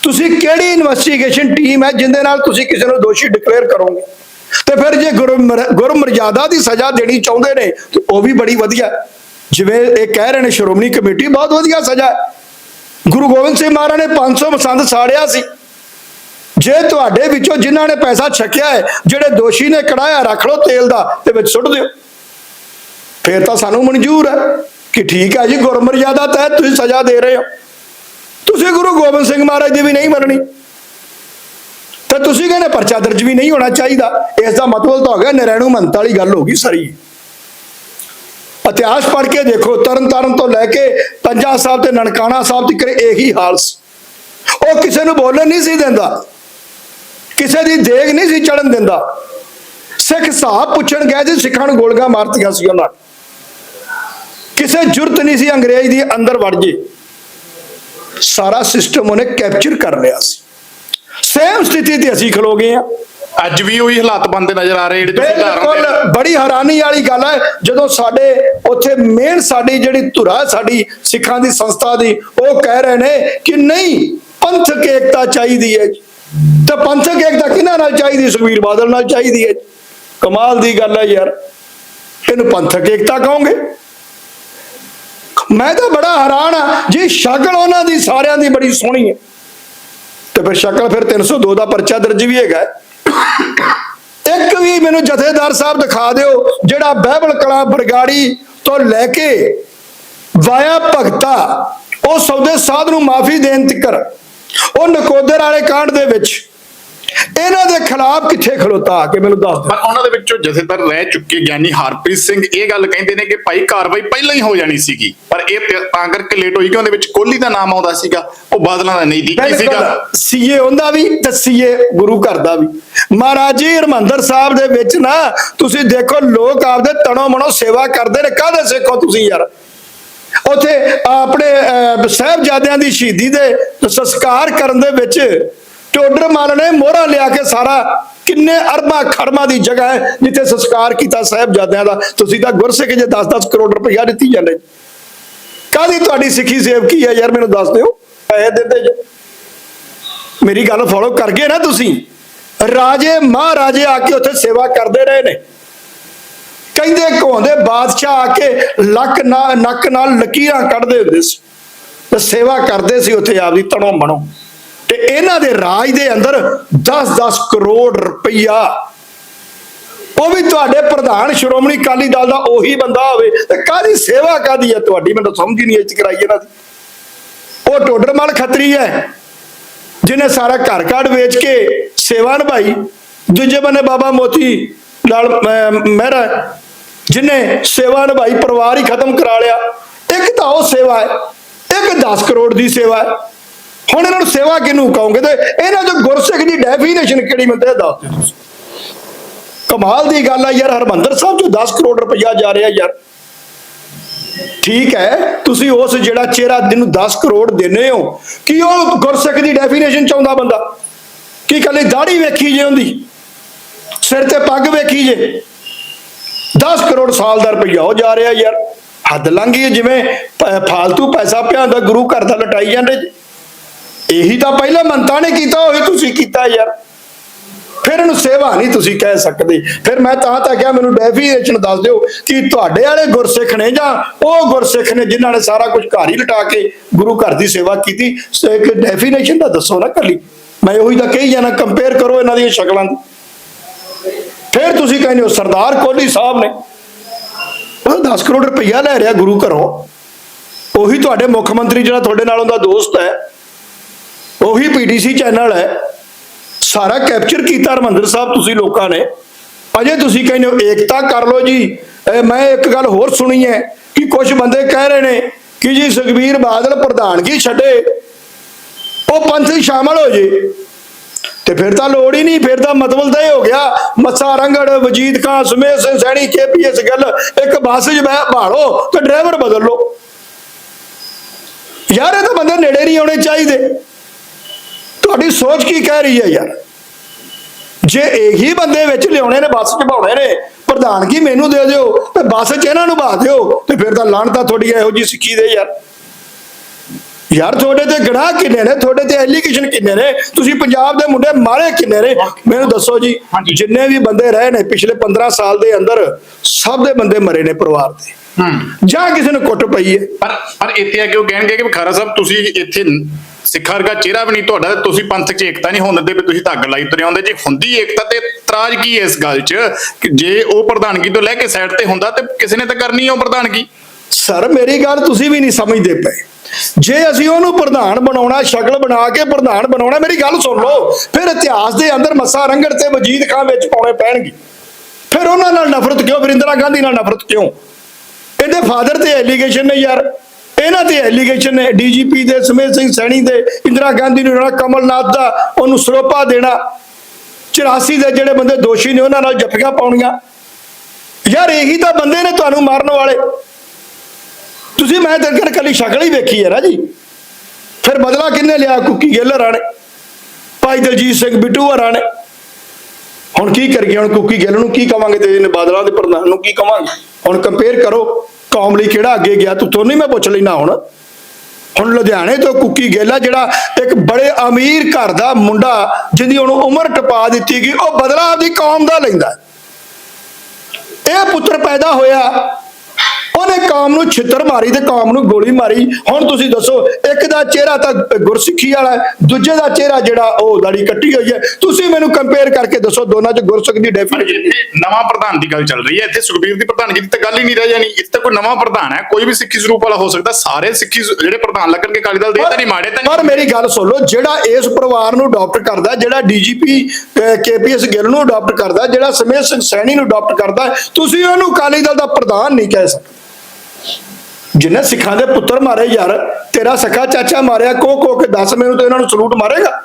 ਤੁਸੀਂ ਕਿਹੜੀ ਇਨਵੈਸਟੀਗੇਸ਼ਨ ਟੀਮ ਹੈ ਜਿੰਦੇ ਨਾਲ ਤੁਸੀਂ ਕਿਸੇ ਨੂੰ ਦੋਸ਼ੀ ਡਿਕਲੇਅਰ ਕਰੋਗੇ? ਤੇ ਫਿਰ ਜੇ ਗੁਰਮਰ- ਗੁਰਮਰਜ਼ਾਦਾ ਦੀ ਸਜ਼ਾ ਦੇਣੀ ਚਾਹੁੰਦੇ ਨੇ, ਤੇ ਉਹ ਵੀ ਬੜੀ ਵਧੀਆ ਜਿਵੇਂ ਇਹ ਕਹਿ ਰਹੇ ਨੇ, ਸ਼੍ਰੋਮਣੀ ਕਮੇਟੀ ਬਹੁਤ ਵਧੀਆ ਸਜ਼ਾ ਗੁਰੂ ਗੋਬਿੰਦ ਸਿੰਘ ਮਹਾਰਾਜ ਨੇ 500 ਮਸੰਦ ਸਾੜਿਆ ਸੀ। ਜੇ ਤੁਹਾਡੇ ਵਿੱਚੋਂ ਜਿਨ੍ਹਾਂ ਨੇ ਪੈਸਾ ਛਕਿਆ ਹੈ, ਜਿਹੜੇ ਦੋਸ਼ੀ ਨੇ ਕਢਾਇਆ, ਰੱਖ ਲਓ ਤੇਲ ਦਾ ਤੇ ਵਿੱਚ ਸੁੱਟ ਦਿਓ। ਫਿਰ ਤਾਂ ਸਾਨੂੰ ਮਨਜ਼ੂਰ ਹੈ। ਕਿ ਠੀਕ ਹੈ ਜੀ ਗੁਰਮਰਜ਼ਾਦਾ ਤਹਿਤ ਤੁਸੀਂ ਸਜ਼ਾ ਦੇ ਰਹੇ ਹੋ। ਤੁਸੀਂ ਗੁਰੂ ਗੋਬਿੰਦ ਸਿੰਘ ਮਹਾਰਾਜ ਦੀ ਵੀ ਨਹੀਂ ਮੰਨਣੀ। ਤੇ ਤੁਸੀਂ ਕਹਿੰਦੇ ਪਰਚਾ ਦਰਜ ਵੀ ਨਹੀਂ ਹੋਣਾ ਚਾਹੀਦਾ। ਇਸ ਦਾ ਮਤਲਬ ਤਾਂ ਹੋ ਗਿਆ, ਨਰੈਣੂ ਮੰਤ ਵਾਲੀ ਗੱਲ ਹੋ ਗਈ ਸਾਰੀ। ਇਤਿਹਾਸ ਪੜ੍ਹ ਕੇ ਦੇਖੋ ਤਰਨ ਤਾਰਨ ਤੋਂ ਲੈ ਕੇ ਪੰਜਾ ਸਾਹਿਬ ਤੇ ਨਨਕਾਣਾ ਸਾਹਿਬ ਤੱਕ ਇਹੀ ਹਾਲ ਸੀ। ਉਹ ਕਿਸੇ ਨੂੰ ਬੋਲਣ ਨਹੀਂ ਸੀ ਦਿੰਦਾ। ਕਿਸੇ ਦੀ ਦੇਗ ਨਹੀਂ ਸੀ ਚੜਨ ਦਿੰਦਾ। ਸਿੱਖ ਸਾਹਿਬ ਪੁੱਛਣ ਗਏ ਸੀ, ਸਿੱਖਾਂ ਨੂੰ ਗੋਲੀਆਂ ਮਾਰਤੀਆਂ ਸੀ ਉਹਨਾਂ ਨੇ। ਕਿਸੇ ਜੁਰਤ ਨਹੀਂ ਸੀ ਅੰਗਰੇਜ਼ ਦੀ ਅੰਦਰ ਵੜ ਜੇ ਸਾਰਾ ਸਿਸਟਮ ਉਹਨੇ ਕੈਪਚਰ ਕਰ ਲਿਆ ਸੀ। ਸੇਮ ਸਥਿਤੀ ਤੇ ਅਸੀਂ ਖਲੋ ਗਏ ਆ ਅੱਜ ਵੀ ਉਹੀ ਹਾਲਾਤ ਬਣਦੇ ਨਜ਼ਰ ਆ ਰਹੇ ਜਿਹੜੇ ਤੁਸੀਂ। ਬਿਲਕੁਲ ਬੜੀ ਹੈਰਾਨੀ ਵਾਲੀ ਗੱਲ ਹੈ। ਜਦੋਂ ਸਾਡੇ ਉੱਥੇ ਮੇਨ ਸਾਡੀ ਜਿਹੜੀ ਧੁਰਾ ਸਾਡੀ ਸਿੱਖਾਂ ਦੀ ਸੰਸਥਾ ਦੀ ਉਹ ਕਹਿ ਰਹੇ ਨੇ ਕਿ ਨਹੀਂ ਪੰਥਕ ਏਕਤਾ ਚਾਹੀਦੀ ਹੈ। ਤੇ ਪੰਥਕ ਏਕਤਾ ਕਿਹਨਾਂ ਨਾਲ ਚਾਹੀਦੀ? ਸੁਖਬੀਰ ਬਾਦਲ ਨਾਲ ਚਾਹੀਦੀ ਹੈ ਕਮਾਲ ਦੀ ਗੱਲ ਹੈ ਯਾਰ। ਇਹਨੂੰ ਪੰਥਕ ਏਕਤਾ ਕਹੋਗੇ? ਮੈਂ ਤਾਂ ਬੜਾ ਹੈਰਾਨ ਆ ਜੀ ਸ਼ਕਲ ਉਹਨਾਂ ਦੀ ਸਾਰਿਆਂ ਦੀ ਬੜੀ ਸੋਹਣੀ ਹੈ। ਤੇ ਫਿਰ ਸ਼ਕਲ ਫਿਰ 302 ਦਾ ਪਰਚਾ ਦਰਜ ਵੀ ਹੈਗਾ ਇੱਕ ਵੀ ਮੈਨੂੰ ਜਥੇਦਾਰ ਸਾਹਿਬ ਦਿਖਾ ਦਿਓ, ਜਿਹੜਾ ਬਹਿਬਲ ਕਲਾ ਬਰਗਾੜੀ ਤੋਂ ਲੈ ਕੇ ਵਾਇਆ ਭਗਤਾ, ਉਹ ਸੌਦੇ ਸਾਧ ਨੂੰ ਮਾਫੀ ਦੇਣ ਤਿੱਕਰ, ਉਹ ਨਕੋਦਰ ਵਾਲੇ ਕਾਂਡ ਦੇ ਵਿੱਚ ਇਹਨਾਂ ਦੇ ਖਿਲਾਫ ਕਿੱਥੇ ਖਲੋਤਾ ਕੇ ਮੈਨੂੰ ਦੱਸ ਪਰ ਉਹਨਾਂ ਦੇ ਵਿੱਚੋਂ ਜਥੇਦਾਰ ਰਹਿ ਚੁੱਕੇ ਗਿਆਨੀ ਹਰਪ੍ਰੀਤ ਸਿੰਘ। ਇਹ ਗੱਲ ਕਹਿੰਦੇ ਨੇ ਕਿ ਭਾਈ ਕਾਰਵਾਈ ਪਹਿਲਾਂ ਹੀ ਹੋ ਜਾਣੀ ਸੀਗੀ। ਪਰ ਇਹ ਤੇ- ਕਰਕੇ ਲੇਟ ਹੋਈ ਕਿ ਉਹਦੇ ਵਿੱਚ ਕੋਹਲੀ ਦਾ ਨਾਮ ਆਉਂਦਾ ਸੀਗਾ। ਉਹ ਬਾਦਲਾਂ ਦਾ ਨਹੀਂ ਦੀ ਸੀਗਾ। ਸੀਏ ਹੁੰਦਾ ਵੀ ਤੇ ਸੀਏ ਗੁਰੂ ਘਰ ਦਾ ਵੀ। ਮਹਾਰਾਜ ਜੀ ਹਰਮੰਦਰ ਸਾਹਿਬ ਦੇ ਵਿੱਚ ਨਾ ਤੁਸੀਂ ਦੇਖੋ ਲੋਕ ਆਪਦੇ ਤਣੋ ਮਨੋ ਸੇਵਾ ਕਰਦੇ ਨੇ। ਕਾਹਦੇ ਸਿੱਖੋ ਤੁਸੀਂ ਯਾਰ? ਉਥੇ ਆਪਣੇ ਸਾਹਿਬਜ਼ਾਦਿਆਂ ਦੀ ਸ਼ਹੀਦੀ ਦੇ ਸੰਸਕਾਰ ਕਰਨ ਦੇ ਵਿੱਚ ਟੋਡਰ ਮਲ ਨੇ ਮੋਹਰਾ ਲਿਆ ਕੇ ਸਾਰਾ। ਕਿੰਨੇ ਅਰਬਾਂ ਖਰਮਾਂ ਦੀ ਜਗ੍ਹਾ ਹੈ ਜਿੱਥੇ ਸੰਸਕਾਰ ਕੀਤਾ ਸਾਹਿਬਜ਼ਾਦਿਆਂ ਦਾ। ਤੁਸੀਂ ਤਾਂ ਗੁਰਸਿੱਖ ਜੇ 10-10 ਕਰੋੜ ਰੁਪਇਆ ਦਿੱਤੀ ਜਾਂਦੇ। ਕਾਹਦੀ ਤੁਹਾਡੀ ਸਿੱਖੀ ਸੇਵ ਕੀ ਹੈ? ਯਾਰ ਮੈਨੂੰ ਦੱਸ ਦਿਓ। ਪੈਸੇ ਦਿੰਦੇ ਜੇ। ਮੇਰੀ ਗੱਲ ਫੋਲੋ ਕਰ ਗਏ ਨਾ ਤੁਸੀਂ। ਰਾਜੇ ਮਹਾਰਾਜੇ ਆ ਕੇ ਉੱਥੇ ਸੇਵਾ ਕਰਦੇ ਰਹੇ ਨੇ। ਕਹਿੰਦੇ ਘੋਂਦੇ ਬਾਦਸ਼ਾਹ ਆ ਕੇ ਲੱਕ ਨਾਲ ਨੱਕ ਨਾਲ ਲਕੀਰਾਂ ਕੱਢਦੇ ਹੁੰਦੇ ਸੀ। ਤੇ ਸੇਵਾ ਕਰਦੇ ਸੀ ਉੱਥੇ ਆਪਦੀ ਤਣੋ ਮਣੋ। ਤੇ ਇਹਨਾਂ ਦੇ ਰਾਜ ਦੇ ਅੰਦਰ 10-10 ਕਰੋੜ ਰੁਪਈਆ। ਉਹ ਵੀ ਤੁਹਾਡੇ ਪ੍ਰਧਾਨ ਸ਼੍ਰੋਮਣੀ ਅਕਾਲੀ ਦਲ ਦਾ ਉਹੀ ਬੰਦਾ ਹੋਵੇ ਤੇ ਕਾਹਦੀ ਸੇਵਾ ਕਾਦੀ ਹੈ ਤੁਹਾਡੀ? ਮੈਨੂੰ ਸਮਝ ਹੀ ਨਹੀਂ ਇੱਚ ਕਰਾਈ ਇਹਨਾਂ ਦੀ। ਉਹ ਟੋਡਰਮਲ ਖੱਤਰੀ ਹੈ ਜਿਹਨੇ ਸਾਰਾ ਘਰ ਘਰ ਵੇਚ ਕੇ ਸੇਵਾ ਨਿਭਾਈ। ਦੂਜੇ ਬੰਨੇ ਬਾਬਾ ਮੋਤੀ ਲਾਲ ਅਹ, ਮਹਿਰਾ ਜਿਹਨੇ ਸੇਵਾ ਨਿਭਾਈ ਪਰਿਵਾਰ ਹੀ ਖਤਮ ਕਰਾ ਲਿਆ। ਇੱਕ ਤਾਂ ਉਹ ਸੇਵਾ ਹੈ ਇੱਕ 10 ਕਰੋੜ ਦੀ ਸੇਵਾ ਹੈ। ਹੁਣ ਇਹਨਾਂ ਨੂੰ ਸੇਵਾ ਕਿਹਨੂੰ ਕਹੋਗੇ ਤੇ ਇਹਨਾਂ ਚੋਂ ਗੁਰਸਿੱਖ ਦੀ ਡੈਫੀਨੇਸ਼ਨ ਕਿਹੜੀ ਮੰਦੇ ਦੱਸ ਦਿਓ ਤੁਸੀਂ। ਕਮਾਲ ਦੀ ਗੱਲ ਆ ਯਾਰ, ਹਰਮੰਦਰ ਸਾਹਿਬ ਚੋਂ 10 ਕਰੋੜ ਰੁਪਇਆ ਜਾ ਰਿਹਾ ਯਾਰ। ਠੀਕ ਹੈ, ਤੁਸੀਂ ਉਸ ਜਿਹੜਾ ਚਿਹਰਾ ਜਿਹਨੂੰ 10 ਕਰੋੜ ਦਿੰਦੇ ਹੋ, ਕੀ ਉਹ ਗੁਰਸਿੱਖ ਦੀ ਡੈਫੀਨੇਸ਼ਨ ਚਾਹੁੰਦਾ ਬੰਦਾ? ਕੀ ਕੱਲੀ ਦਾੜੀ ਵੇਖੀ ਜੇ ਹੁੰਦੀ ਸਿਰ ਤੇ ਪੱਗ ਵੇਖੀ ਜੇ? 10 ਕਰੋੜ ਸਾਲ ਦਾ ਰੁਪਈਆ ਹੋ ਜਾ ਰਿਹਾ ਯਾਰ। ਹੱਦ ਲੰਘੀ ਜਿਵੇਂ ਫਾਲਤੂ ਪੈਸਾ ਪਿਆਂਦਾ ਗੁਰੂ ਘਰ ਦਾ ਲਟਾਈ ਜਾਂਦੇ ਇਹੀ ਤਾਂ ਪਹਿਲਾਂ ਮੰਤਾ ਨੇ ਕੀਤਾ, ਉਹੀ ਤੁਸੀਂ ਕੀਤਾ ਯਾਰ। ਫਿਰ ਇਹਨੂੰ ਸੇਵਾ ਨਹੀਂ ਤੁਸੀਂ ਕਹਿ ਸਕਦੇ। ਫਿਰ ਮੈਂ ਤਾਂ ਤਾਂ ਕਿਹਾ, ਮੈਨੂੰ ਡੈਫੀਨੇਸ਼ਨ ਦੱਸ ਦਿਓ ਕਿ ਤੁਹਾਡੇ ਵਾਲੇ ਗੁਰਸਿੱਖ ਨੇ ਜਾਂ ਉਹ ਗੁਰਸਿੱਖ ਨੇ ਜਿਨ੍ਹਾਂ ਨੇ ਸਾਰਾ ਕੁਝ ਘਰ ਹੀ ਲਟਾ ਕੇ ਗੁਰੂ ਘਰ ਦੀ ਸੇਵਾ ਕੀਤੀ। ਸੋ, ਇੱਕ ਡੈਫੀਨੇਸ਼ਨ ਦਾ ਦੱਸੋ ਨਾ ਕੱਲੀ। ਮੈਂ ਉਹੀ ਤਾਂ ਕਹੀ ਜਾਣਾ ਕੰਪੇਅਰ ਕਰੋ ਇਹਨਾਂ ਦੀਆਂ ਸ਼ਕਲਾਂ ਦੀ ਫਿਰ ਤੁਸੀਂ ਕਹਿੰਦੇ ਹੋ, ਸਰਦਾਰ ਕੋਹਲੀ ਸਾਹਿਬ ਨੇ ਉਹ 10 ਕਰੋੜ ਰੁਪਈਆ ਲੈ ਰਿਹਾ ਗੁਰੂ ਘਰੋਂ। ਉਹੀ ਤੁਹਾਡੇ ਮੁੱਖ ਮੰਤਰੀ ਜਿਹੜਾ ਤੁਹਾਡੇ ਨਾਲ ਉਹਦਾ ਦੋਸਤ ਹੈ। ਉਹੀ ਪੀਡੀਸੀ ਚੈਨਲ ਹੈ। ਸਾਰਾ ਕੈਪਚਰ ਕੀਤਾ ਹਰਮੰਦਰ ਸਾਹਿਬ ਤੁਸੀਂ ਲੋਕਾਂ ਨੇ। ਅਜੇ ਤੁਸੀਂ ਕਹਿੰਦੇ ਹੋ, ਏਕਤਾ ਕਰ ਲਓ ਜੀ। ਮੈਂ ਇੱਕ ਗੱਲ ਹੋਰ ਸੁਣੀ ਹੈ ਕਿ ਕੁਝ ਬੰਦੇ ਕਹਿ ਰਹੇ ਨੇ ਕਿ ਜੀ ਸੁਖਬੀਰ ਬਾਦਲ ਪ੍ਰਧਾਨਗੀ ਛੱਡੇ। ਉਹ ਪੰਥ 'ਚ ਸ਼ਾਮਲ ਹੋ ਜੇ। ਤੇ ਫਿਰ ਤਾਂ ਲੋੜ ਹੀ ਨਹੀਂ, ਫਿਰ ਤਾਂ ਮਤਲਬ ਤਾਂ ਇਹ ਹੋ ਗਿਆ। ਮੱਸਾ ਰੰਗੜ, ਵਜੀਦ ਖਾਨ ਸੁਮੇਧ ਸਿੰਘ ਸੈਣੀ ਕੇਪੀਐਸ ਗੱਲ, ਇੱਕ ਬੱਸ 'ਚ ਬਹਿ ਭਾਲੋ ਤੇ ਡਰਾਈਵਰ ਬਦਲ ਲੋ ਯਾਰ ਇਹ ਤਾਂ ਬੰਦੇ ਨੇੜੇ ਨਹੀਂ ਆਉਣੇ ਚਾਹੀਦੇ। ਤੁਹਾਡੀ ਸੋਚ ਕੀ ਕਹਿ ਰਹੀ ਹੈ ਯਾਰ? ਜੇ ਇਹੀ ਬੰਦੇ ਵਿੱਚ ਲਿਆਉਣੇ ਨੇ ਬੱਸ 'ਚ ਭਾਉਣੇ ਨੇ ਪ੍ਰਧਾਨਗੀ ਮੈਨੂੰ ਦੇ ਦਿਓ? ਤੇ ਬੱਸ 'ਚ ਇਹਨਾਂ ਨੂੰ ਬਾ ਦਿਓ ਤੇ ਫਿਰ ਤਾਂ ਲਾਣਤਾ ਤੁਹਾਡੀ ਇਹੋ ਜੀ ਸਿੱਖੀ ਦੇ ਯਾਰ। ਯਾਰ ਤੁਹਾਡੇ ਤੇ ਗਨਾਹ ਕਿੰਨੇ ਨੇ? ਤੁਹਾਡੇ ਤੇ ਐਲੀਗੇਸ਼ਨ ਕਿੰਨੇ ਨੇ? ਤੁਸੀਂ ਪੰਜਾਬ ਦੇ ਮੁੰਡੇ ਮਾਰੇ ਕਿੰਨੇ ਨੇ? ਮੈਨੂੰ ਦੱਸੋ ਜੀ। ਜਿੰਨੇ ਵੀ ਬੰਦੇ ਰਹੇ ਨੇ ਪਿਛਲੇ 15 ਸਾਲ ਦੇ ਅੰਦਰ ਸਭ ਦੇ ਬੰਦੇ ਮਰੇ ਨੇ ਪਰਿਵਾਰ ਦੇ। ਹੂੰ। ਜਾਂ ਕਿਸੇ ਨੂੰ ਕੁੱਟ ਪਈ ਹੈ। ਪਰ ਪਰ ਇੱਥੇ ਆ ਕੇ ਉਹ ਕਹਿਣਗੇ ਕਿ ਖਾਰਾ ਸਾਹਿਬ ਤੁਸੀਂ ਇੱਥੇ ਸਿੱਖਾਂ ਵਰਗਾ ਚਿਹਰਾ ਵੀ ਨਹੀਂ ਤੁਹਾਡਾ, ਤੁਸੀਂ ਪੰਥ 'ਚ ਏਕਤਾ ਨਹੀਂ ਹੋਣ ਦਿੰਦੇ, ਵੀ ਤੁਸੀਂ ਧੱਗ ਲਾਈ ਤੁਰੇ ਆਉਂਦੇ। ਜੇ ਹੁੰਦੀ ਏਕਤਾ ਤੇ ਇਤਰਾਜ਼ ਕੀ ਹੈ ਇਸ ਗੱਲ 'ਚ? ਕਿ ਜੇ ਉਹ ਪ੍ਰਧਾਨਗੀ ਤੋਂ ਲੈ ਕੇ ਸਾਈਡ ਤੇ ਹੁੰਦਾ, ਤੇ ਕਿਸੇ ਨੇ ਤਾਂ ਕਰਨੀ ਉਹ ਪ੍ਰਧਾਨਗੀ? ਸਰ ਮੇਰੀ ਗੱਲ ਤੁਸੀਂ ਵੀ ਨਹੀਂ ਸਮਝਦੇ ਪਏ। ਜੇ ਅਸੀਂ ਉਹਨੂੰ ਪ੍ਰਧਾਨ ਬਣਾਉਣਾ, ਸ਼ਕਲ ਬਣਾ ਕੇ ਪ੍ਰਧਾਨ ਬਣਾਉਣਾ, ਮੇਰੀ ਗੱਲ ਸੁਣ ਲਓ। ਫਿਰ ਇਤਿਹਾਸ ਦੇ ਅੰਦਰ ਮੱਸਾ ਰੰਗੜ ਤੇ ਵਜੀਦ ਖਾਨ ਵਿੱਚ ਪਾਉਣੇ ਪੈਣਗੇ। ਫਿਰ ਉਹਨਾਂ ਨਾਲ ਨਫ਼ਰਤ ਕਿਉਂ? ਫਿਰ ਇੰਦਰਾ ਗਾਂਧੀ ਨਾਲ ਨਫ਼ਰਤ ਕਿਉਂ? ਇਹਦੇ ਫਾਦਰ ਤੇ ਐਲੀਗੇਸ਼ਨ ਨੇ ਯਾਰ। ਇਹਨਾਂ ਤੇ ਐਲੀਗੇਸ਼ਨ ਨੇ ਡੀਜੀਪੀ ਦੇ ਸਮੇਤ ਸਿੰਘ ਸੈਣੀ ਦੇ, ਇੰਦਰਾ ਗਾਂਧੀ ਨੂੰ ਜਿਹੜਾ ਕਮਲਨਾਥ ਦਾ, ਉਹਨੂੰ ਸਰੋਪਾ ਦੇਣਾ। 84 ਦੇ ਜਿਹੜੇ ਬੰਦੇ ਦੋਸ਼ੀ ਨੇ, ਉਹਨਾਂ ਨਾਲ ਜੱਫੀਆਂ ਪਾਉਣੀਆਂ। ਯਾਰ ਇਹੀ ਤਾਂ ਬੰਦੇ ਨੇ ਤੁਹਾਨੂੰ ਮਾਰਨ ਵਾਲੇ। ਤੁਸੀਂ ਮੈਂ ਤਾਂ ਕਰ ਕੱਲੀ ਸ਼ਕਲ ਹੀ ਵੇਖੀ ਹੈ ਨਾ ਜੀ। ਫਿਰ ਬਦਲਾ ਕਿੰਨੇ ਲਿਆ, ਕੁੱਕੀ ਗਿੱਲ ਰਾਣੇ ਭਾਈ ਦਲਜੀਤ ਸਿੰਘ ਬਿੱਟੂ ਹੋਰਾਂ ਨੇ? ਹੁਣ ਕੀ ਕਰੀਏ, ਹੁਣ ਕੁੱਕੀ ਗਿੱਲ ਨੂੰ ਕੀ ਕਵਾਂਗੇ ਤੇ ਇਹਨੇ ਬਾਦਲਾਂ ਦੇ ਪ੍ਰਧਾਨ ਨੂੰ ਕੀ ਕਵਾਂਗੇ? ਹੁਣ ਕੰਪੇਅਰ ਕਰੋ। ਕੌਮ ਲਈ ਕਿਹੜਾ ਅੱਗੇ ਗਿਆ, ਤੂੰ ਤੁਹਾਨੂੰ ਹੀ ਮੈਂ ਪੁੱਛ ਲੈਣਾ ਹੁਣ। ਹੁਣ ਲੁਧਿਆਣੇ ਤੋਂ ਕੁੱਕੀ ਗਿੱਲ ਜਿਹੜਾ ਇੱਕ ਬੜੇ ਅਮੀਰ ਘਰ ਦਾ ਮੁੰਡਾ, ਜਿਹਦੀ ਹੁਣ ਉਮਰ ਟਪਾ ਦਿੱਤੀ ਗਈ, ਉਹ ਬਦਲਾ ਆਪਦੀ ਕੌਮ ਦਾ ਲੈਂਦਾ। ਇਹ ਪੁੱਤਰ ਪੈਦਾ ਹੋਇਆ ਉਹਨੇ ਕੌਮ ਨੂੰ ਛਿੱਤਰ ਮਾਰੀ ਤੇ ਕੌਮ ਨੂੰ ਗੋਲੀ ਮਾਰੀ। ਹੁਣ ਤੁਸੀਂ ਦੱਸੋ ਇੱਕ ਦਾ ਚਿਹਰਾ ਤਾਂ ਗੁਰਸਿੱਖੀ ਵਾਲਾ ਹੈ ਦੂਜੇ ਦਾ ਚਿਹਰਾ ਜਿਹੜਾ ਉਹ ਦਾੜੀ ਕੱਟੀ ਹੋਈ ਹੈ। ਤੁਸੀਂ ਮੈਨੂੰ ਕੰਪੇਅਰ ਕਰਕੇ ਦੱਸੋ ਦੋਨਾਂ 'ਚ ਗੁਰਸਿੱਖ ਦੀ ਡੈਫੀਨੇਸ਼ਨ ਨਵਾਂ ਪ੍ਰਧਾਨ ਦੀ ਗੱਲ ਚੱਲ ਰਹੀ ਹੈ। ਇੱਥੇ ਸੁਖਬੀਰ ਦੀ ਪ੍ਰਧਾਨਗੀ ਦੀ ਤਾਂ ਗੱਲ ਹੀ ਨਹੀਂ ਰਹਿ ਜਾਣੀ। ਇੱਥੇ ਕੋਈ ਨਵਾਂ ਪ੍ਰਧਾਨ ਹੈ ਕੋਈ ਵੀ ਸਿੱਖੀ ਸਰੂਪ ਵਾਲਾ ਹੋ ਸਕਦਾ। ਸਾਰੇ ਸਿੱਖੀ ਜਿਹੜੇ ਪ੍ਰਧਾਨ ਲੱਗਣਗੇ ਅਕਾਲੀ ਦਲ ਦੇ ਤਾਂ ਨਹੀਂ ਮਾੜੇ ਤਾਂ ਪਰ ਮੇਰੀ ਗੱਲ ਸੁਣ ਲਓ ਜਿਹੜਾ ਇਸ ਪਰਿਵਾਰ ਨੂੰ ਅਡਾਪਟ ਕਰਦਾ ਜਿਹੜਾ ਡੀਜੀਪੀ ਕੇਪੀਐਸ ਗਿੱਲ ਨੂੰ ਅਡਾਪਟ ਕਰਦਾ ਜਿਹੜਾ ਸਮੇਤ ਸਿੰਘ ਸੈਣੀ ਨੂੰ ਅਡਾਪਟ ਕਰਦਾ ਤੁਸੀਂ ਉਹਨੂੰ ਅਕਾਲੀ ਦਲ ਦਾ ਪ੍ਰਧਾਨ ਨਹੀਂ ਕਹਿ ਸਕਦੇ। ਜਿੰਨੇ ਸਿੱਖਾਂ ਦੇ ਪੁੱਤਰ ਮਾਰੇ ਯਾਰ, ਤੇਰਾ ਸਖਾ ਚਾਚਾ ਮਾਰਿਆ, ਕੋ ਕੋ ਕੇ ਦੱਸ ਮੈਨੂੰ ਤੇ ਇਹਨਾਂ ਨੂੰ ਸਲੂਟ ਮਾਰੇਗਾ?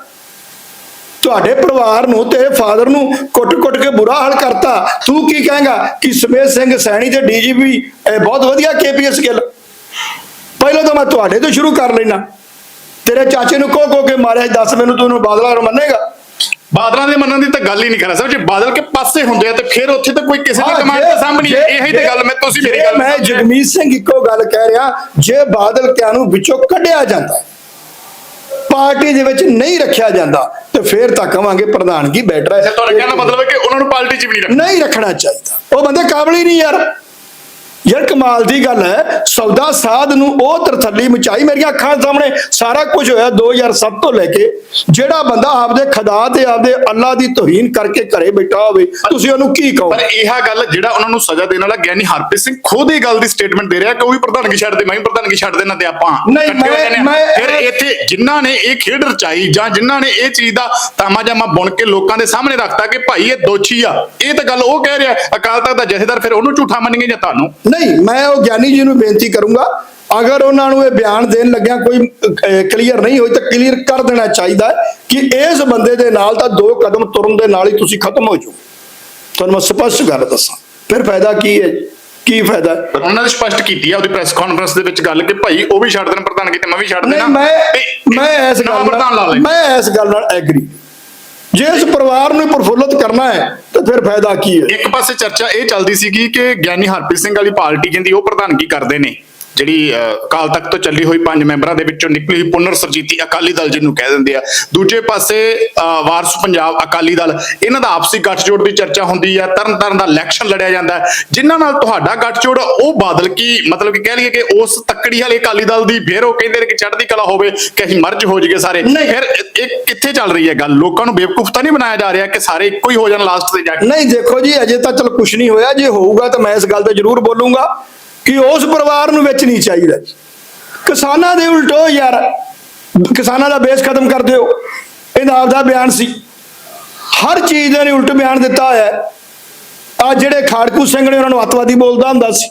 ਤੁਹਾਡੇ ਪਰਿਵਾਰ ਨੂੰ, ਤੇਰੇ ਫਾਦਰ ਨੂੰ ਕੁੱਟ-ਕੁੱਟ ਕੇ ਬੁਰਾ ਹਾਲ ਕਰਤਾ। ਤੂੰ ਕੀ ਕਹੇਂਗਾ? ਕਿ ਸਮੇਤ ਸਿੰਘ ਸੈਣੀ ਤੇ ਡੀਜੀਪੀ ਬਹੁਤ ਵਧੀਆ ਕੇਪੀਐਸ ਗਿੱਲ। ਪਹਿਲਾਂ ਤਾਂ ਮੈਂ ਤੁਹਾਡੇ ਤੋਂ ਸ਼ੁਰੂ ਕਰ ਲੈਣਾ ਤੇਰੇ ਚਾਚੇ ਨੂੰ ਕੋ ਕੋ ਕੇ ਮਾਰਿਆ, ਦੱਸ ਮੈਨੂੰ ਤੂੰ ਉਹਨੂੰ ਬਾਦਲਾਂ ਨੂੰ ਮੰਨੇਗਾ? ਬਾਦਲਾਂ ਦੇ ਮੰਨਣ ਦੀ ਤਾਂ ਗੱਲ ਹੀ ਨਹੀਂ ਕਰਾਂ ਸਰ ਜੇ ਬਾਦਲ ਕੇ ਪਾਸੇ ਹੁੰਦੇ ਆ ਤੇ ਫਿਰ ਉੱਥੇ ਤਾਂ ਕੋਈ ਕਿਸੇ ਦੀ ਕਮਾਂਡ ਦੇ ਸਾਹਮਣੇ ਇਹੀ ਤੇ ਗੱਲ ਮੈਂ ਤੁਸੀਂ ਮੇਰੀ ਗੱਲ ਮੈਂ। ਜਗਮੀਤ ਸਿੰਘ ਇੱਕੋ ਗੱਲ ਕਹਿ ਰਿਹਾ ਜੇ ਬਾਦਲ ਕਿਆਂ ਨੂੰ ਵਿੱਚੋਂ ਕੱਢਿਆ ਜਾਂਦਾ ਪਾਰਟੀ ਦੇ ਵਿੱਚ ਨਹੀਂ ਰੱਖਿਆ ਜਾਂਦਾ ਤੇ ਫੇਰ ਤਾਂ ਕਵਾਂਗੇ ਪ੍ਰਧਾਨਗੀ ਬੈਟਰ ਹੈ। ਤੁਹਾਡਾ ਕਹਿਣ ਮਤਲਬ ਹੈ ਕਿ ਉਹਨਾਂ ਨੂੰ ਪਾਰਟੀ 'ਚ ਵੀ ਨਹੀਂ ਰੱਖਣਾ। ਨਹੀਂ ਰੱਖਣਾ ਚਾਹੀਦਾ। ਉਹ ਬੰਦੇ ਕਾਬਲ ਹੀ ਨਹੀਂ ਯਾਰ। ਯਾਰ ਕਮਾਲ ਦੀ ਗੱਲ ਹੈ ਸੌਦਾ ਸਾਧ ਨੂੰ ਉਹ ਤਰਥੱਲੀ ਮਚਾਈ ਮੇਰੀਆਂ ਅੱਖਾਂ ਸਾਹਮਣੇ ਸਾਰਾ ਕੁਝ ਹੋਇਆ 2007 ਤੋਂ ਲੈ ਕੇ ਜਿਹੜਾ ਬੰਦਾ ਆਪਦੇ ਖੁਦਾ ਤੇ ਆਪਦੇ ਅੱਲਾ ਦੀ ਤੋਹੀਨ ਕਰਕੇ ਘਰੇ ਬੈਠਾ ਹੋਵੇ ਤੁਸੀਂ ਉਹਨੂੰ ਕੀ ਕਹੋ ਪਰ ਇਹ ਗੱਲ ਜਿਹੜਾ ਉਹਨਾਂ ਨੂੰ ਸਜ਼ਾ ਦੇਣ ਵਾਲਾ ਗਿਆਨੀ ਹਰਪ੍ਰੀਤ ਸਿੰਘ ਖੁਦ ਇਹ ਗੱਲ ਦੀ ਸਟੇਟਮੈਂਟ ਦੇ ਰਿਹਾ ਕਿ ਉਹ ਵੀ ਪ੍ਰਧਾਨਗੀ ਛੱਡ ਦੇ ਮੈਂ ਵੀ ਪ੍ਰਧਾਨਗੀ ਛੱਡ ਦੇਣਾ ਤੇ ਆਪਾਂ ਨਹੀਂ, ਹੋ ਮੈਂ- ਹਾਂ। ਫਿਰ ਇੱਥੇ ਜਿਨ੍ਹਾਂ ਨੇ ਇਹ ਖੇਡ ਰਚਾਈ ਜਾਂ ਜਿਨ੍ਹਾਂ ਨੇ ਇਹ ਚੀਜ਼ ਦਾ ਤਾਮਾਜਾਮਾ ਬੁਣ ਕੇ ਲੋਕਾਂ ਦੇ ਸਾਹਮਣੇ ਰੱਖਤਾ ਕਿ ਭਾਈ ਇਹ ਦੋਸ਼ੀ ਆ ਇਹ ਤਾਂ ਗੱਲ ਉਹ ਕਹਿ ਰਿਹਾ ਅਕਾਲ ਤਖਤ ਦਾ ਜਥੇਦਾਰ ਫਿਰ ਉਹਨੂੰ ਝੂਠਾ ਮੰਨਣਗੇ ਜਾਂ ਤੁਹਾਨੂੰ ਨਹੀਂ ਮੈਂ ਉਹ ਗਿਆਨੀ ਜੀ ਨੂੰ ਬੇਨਤੀ ਕਰੂੰਗਾ ਅਗਰ ਉਹਨਾਂ ਨੂੰ ਇਹ ਬਿਆਨ ਦੇਣ ਲੱਗਿਆ ਕੋਈ ਕਲੀਅਰ ਨਹੀਂ ਹੋਈ ਤਾਂ ਕਲੀਅਰ ਕਰ ਦੇਣਾ ਚਾਹੀਦਾ ਕਿ ਇਸ ਬੰਦੇ ਦੇ ਨਾਲ ਤਾਂ ਦੋ ਕਦਮ ਤੁਰਨ ਦੇ ਨਾਲ ਹੀ ਤੁਸੀਂ ਖਤਮ ਹੋ ਜਾਓ। ਤੁਹਾਨੂੰ ਮੈਂ ਸਪਸ਼ਟ ਗੱਲ ਦੱਸਾਂ। ਫਿਰ ਫਾਇਦਾ ਕੀ ਹੈ? ਕੀ ਫਾਇਦਾ ਉਹਨਾਂ ਨੇ ਸਪਸ਼ਟ ਕੀਤੀ ਆ ਉਹਦੀ ਪ੍ਰੈਸ ਕਾਨਫਰੰਸ ਦੇ ਵਿੱਚ ਗੱਲ ਕਿ ਭਾਈ ਉਹ ਵੀ ਛੱਡ ਦੇਣ ਪ੍ਰਧਾਨਗੀ ਤੇ ਮੈਂ ਵੀ ਛੱਡ ਦੇਣਾ। ਮੈਂ ਮੈਂ ਇਸ ਗੱਲ ਪ੍ਰਧਾਨ ਨਾਲ ਮੈਂ ਇਸ ਗੱਲ ਨਾਲ ਐਗਰੀ ਜੇ ਇਸ ਪਰਿਵਾਰ ਨੂੰ ਪ੍ਰਫੁੱਲਤ ਕਰਨਾ ਹੈ, ਤਾਂ ਫਿਰ ਫਾਇਦਾ ਕੀ ਹੈ? ਇੱਕ ਪਾਸੇ ਚਰਚਾ ਇਹ ਚੱਲਦੀ ਸੀਗੀ ਕਿ ਗਿਆਨੀ ਹਰਪ੍ਰੀਤ ਸਿੰਘ ਵਾਲੀ ਪਾਰਟੀ ਕਹਿੰਦੀ ਉਹ ਪ੍ਰਧਾਨਗੀ ਕਰਦੇ ਨੇ। ਜਿਹੜੀ ਅਕਾਲ ਤਖਤ ਤੋਂ ਚੱਲੀ ਹੋਈ ਪੰਜ ਮੈਂਬਰਾਂ ਦੇ ਵਿੱਚੋਂ ਨਿਕਲੀ ਹੋਈ ਪੁਨਰ ਸਰਜੀਤੀ ਅਕਾਲੀ ਦਲ ਜਿਹਨੂੰ ਕਹਿ ਦਿੰਦੇ ਆ। ਦੂਜੇ ਪਾਸੇ ਵਾਰਸ ਪੰਜਾਬ ਅਕਾਲੀ ਦਲ ਇਹਨਾਂ ਦਾ ਆਪਸੀ ਗੱਠਜੋੜ ਦੀ ਚਰਚਾ ਹੁੰਦੀ ਆ ਤਰਨ ਤਾਰਨ ਦਾ ਇਲੈਕਸ਼ਨ ਲੜਿਆ ਜਾਂਦਾ। ਜਿਨ੍ਹਾਂ ਨਾਲ ਤੁਹਾਡਾ ਗੱਠਜੋੜ ਉਹ ਬਾਦਲ ਕੀ ਮਤਲਬ ਕਿ ਕਹਿ ਲਈਏ ਕਿ ਉਸ ਤੱਕੜੀ ਵਾਲੇ ਅਕਾਲੀ ਦਲ ਦੀ ਫਿਰ ਉਹ ਕਹਿੰਦੇ ਨੇ ਕਿ ਚੜ੍ਹਦੀ ਕਲਾ ਹੋਵੇ ਕਿ ਅਸੀਂ ਮਰਜ ਹੋ ਜਾਈਏ ਸਾਰੇ। ਫਿਰ ਇਹ ਇਹ ਕਿੱਥੇ ਚੱਲ ਰਹੀ ਹੈ ਗੱਲ? ਲੋਕਾਂ ਨੂੰ ਬੇਵਕੂਫ ਤਾਂ ਨਹੀਂ ਬਣਾਇਆ ਜਾ ਰਿਹਾ ਕਿ ਸਾਰੇ ਇੱਕੋ ਹੀ ਹੋ ਜਾਣ ਲਾਸਟ ਤੇ ਜਾ ਕੇ? ਨਹੀਂ ਦੇਖੋ ਜੀ ਅਜੇ ਤਾਂ ਚਲ ਕੁਝ ਨਹੀਂ ਹੋਇਆ। ਜੇ ਹੋਊਗਾ ਤਾਂ ਮੈਂ ਇਸ ਗੱਲ ਤੇ ਜ਼ਰੂਰ ਬੋਲੂੰਗਾ। ਕਿ ਉਸ ਪਰਿਵਾਰ ਨੂੰ ਵਿੱਚ ਨਹੀਂ ਚਾਹੀਦਾ। ਕਿਸਾਨਾਂ ਦੇ ਉਲਟੋ ਯਾਰ, ਕਿਸਾਨਾਂ ਦਾ ਬੇਸ ਖਤਮ ਕਰ ਦਿਓ। ਇਹਦਾ ਆਪਦਾ ਬਿਆਨ ਸੀ। ਹਰ ਚੀਜ਼ ਦੇ ਨੇ ਉਲਟ ਬਿਆਨ ਦਿੱਤਾ ਹੋਇਆ ਆ ਜਿਹੜੇ ਖਾੜਕੂ ਸਿੰਘ ਨੇ ਉਹਨਾਂ ਨੂੰ ਅੱਤਵਾਦੀ ਬੋਲਦਾ ਹੁੰਦਾ ਸੀ।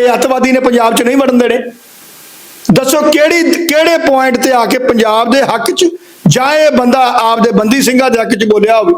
ਇਹ ਅੱਤਵਾਦੀ ਨੇ ਪੰਜਾਬ 'ਚ ਨਹੀਂ ਵੜਨ ਦੇਣੇ। ਦੱਸੋ ਕਿਹੜੀ, ਕਿਹੜੇ ਪੁਆਇੰਟ ਤੇ ਆ ਕੇ ਪੰਜਾਬ ਦੇ ਹੱਕ 'ਚ ਜਾਂ ਇਹ ਬੰਦਾ ਆਪਦੇ ਬੰਦੀ ਸਿੰਘਾਂ ਦੇ ਹੱਕ 'ਚ ਬੋਲਿਆ ਹੋਵੇ?